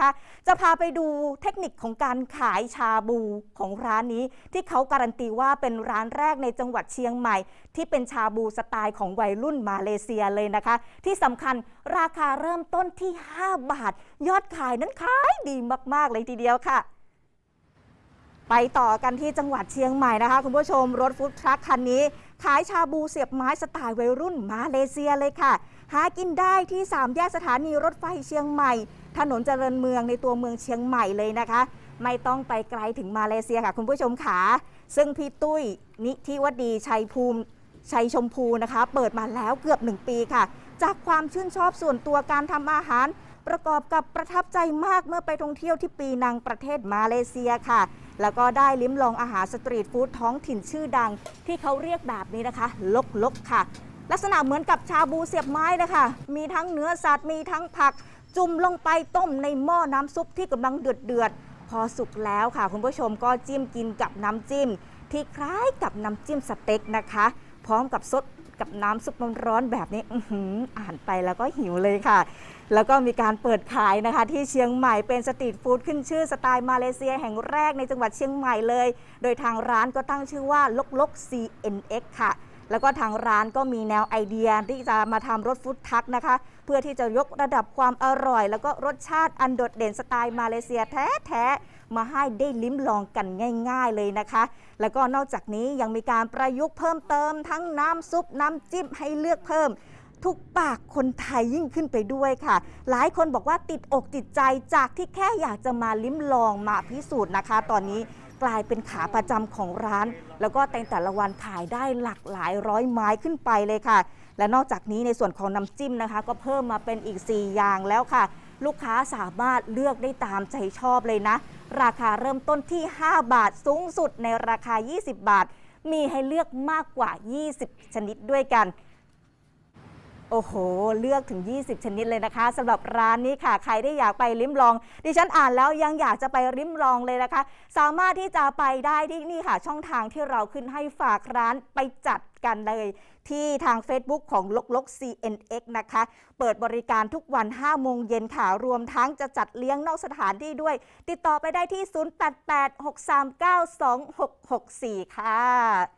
คะจะพาไปดูเทคนิคของการขายชาบูของร้านนี้ ที่เขาการันตีว่าเป็นร้านแรกในจังหวัดเชียงใหม่ ที่เป็นชาบูสไตล์ของวัยรุ่นมาเลเซียเลยนะคะ ที่สำคัญราคาเริ่มต้นที่ 5 บาท ยอดขายนั้นขายดีมาก ๆ เลยทีเดียวค่ะ ไปต่อกันที่จังหวัดเชียงใหม่นะคะ คุณผู้ชมรถฟู้ดทรัคคันนี้ ขายชาบูเสียบไม้สไตล์วัยรุ่นมาเลเซียเลยค่ะ หากินได้ที่ 3 แยกสถานีรถไฟเชียงใหม่ ถนนเจริญเมืองในตัวเมืองเชียงใหม่เลยนะคะ ไม่ต้องไปไกลถึงมาเลเซียค่ะ คุณผู้ชมขาซึ่งพี่ตุ้ยนิธิวดีชัยภูมิชัยชมพูนะคะ เปิดมาแล้วเกือบ 1 ปีค่ะ จากความชื่นชอบส่วนตัวการทำอาหาร ประกอบกับประทับใจมากเมื่อไปท่องเที่ยวที่ปีนังประเทศมาเลเซียค่ะ แล้วก็ได้ลิ้มลองอาหารสตรีทฟู้ดท้องถิ่นชื่อดัง ที่เขาเรียกแบบนี้นะคะ ลกลกๆค่ะ ลักษณะเหมือนกับชาบูเสียบไม้นะคะ มีทั้งเนื้อสัตว์มีทั้งผัก จุ่มลงไปต้มในหม้อน้ำซุปที่กำลังเดือดเดือดๆพอสุกแล้วค่ะ คุณผู้ชมก็จิ้มกินกับน้ำจิ้ม ที่คล้ายกับน้ำจิ้มสเต็กนะคะ พร้อมกับซด กับน้ำซุปร้อนๆแบบนี้อือหืออ่านไปแล้วก็หิวเลยค่ะ แล้วก็มีการเปิดขายนะคะ ที่เชียงใหม่เป็นสตรีทฟู้ดขึ้นชื่อสไตล์มาเลเซียแห่งแรกในจังหวัดเชียงใหม่เลย โดยทางร้านก็ตั้งชื่อว่าลกลก CNX ค่ะ แล้วก็ทางร้านก็มีแนวไอเดียที่จะมาทำรถฟู้ดทักนะคะ เพื่อที่จะยกระดับความอร่อย แล้วก็รสชาติอันโดดเด่นสไตล์มาเลเซียแท้ๆมาให้ได้ลิ้มลองกันง่าย ๆเลยนะคะ แล้วก็นอกจากนี้ยังมีการประยุกต์เพิ่มเติม ทั้งน้ำซุปน้ำจิ้มให้เลือกเพิ่มทุกปากคนไทยยิ่งขึ้นไปด้วยค่ะ หลายคนบอกว่าติดอกติดใจจากที่แค่อยากจะมาลิ้มลองมาพิสูจน์นะคะ ตอนนี้ กลายเป็นขาประจำของร้าน แล้วก็ในแต่ละวันขายได้หลากหลายร้อยไม้ขึ้นไปเลยค่ะ และนอกจากนี้ในส่วนของน้ำจิ้มนะคะ ก็เพิ่มมาเป็นอีก 4 อย่างแล้วค่ะ ลูกค้าสามารถเลือกได้ตามใจชอบเลยนะ ราคาเริ่มต้นที่ 5 บาทสูงสุดในราคา 20 บาท มีให้เลือกมากกว่า 20 ชนิดด้วยกัน โอ้โห เลือกถึง 20 ชนิดเลยนะคะสำหรับร้านนี้ค่ะ ใครได้อยากไปลิ้มลอง ดิฉันอ่านแล้วยังอยากจะไปลิ้มลองเลยนะคะ สามารถที่จะไปได้ที่นี่ค่ะ ช่องทางที่เราขึ้นให้ฝากร้านไปจัดกันเลยที่ทาง Facebook ของลกลก CNX นะคะ เปิดบริการทุกวัน 5 โมงเย็นค่ะ รวมทั้งจะจัดเลี้ยงนอกสถานที่ด้วย ติดต่อไปได้ที่ 0886392664 ค่ะ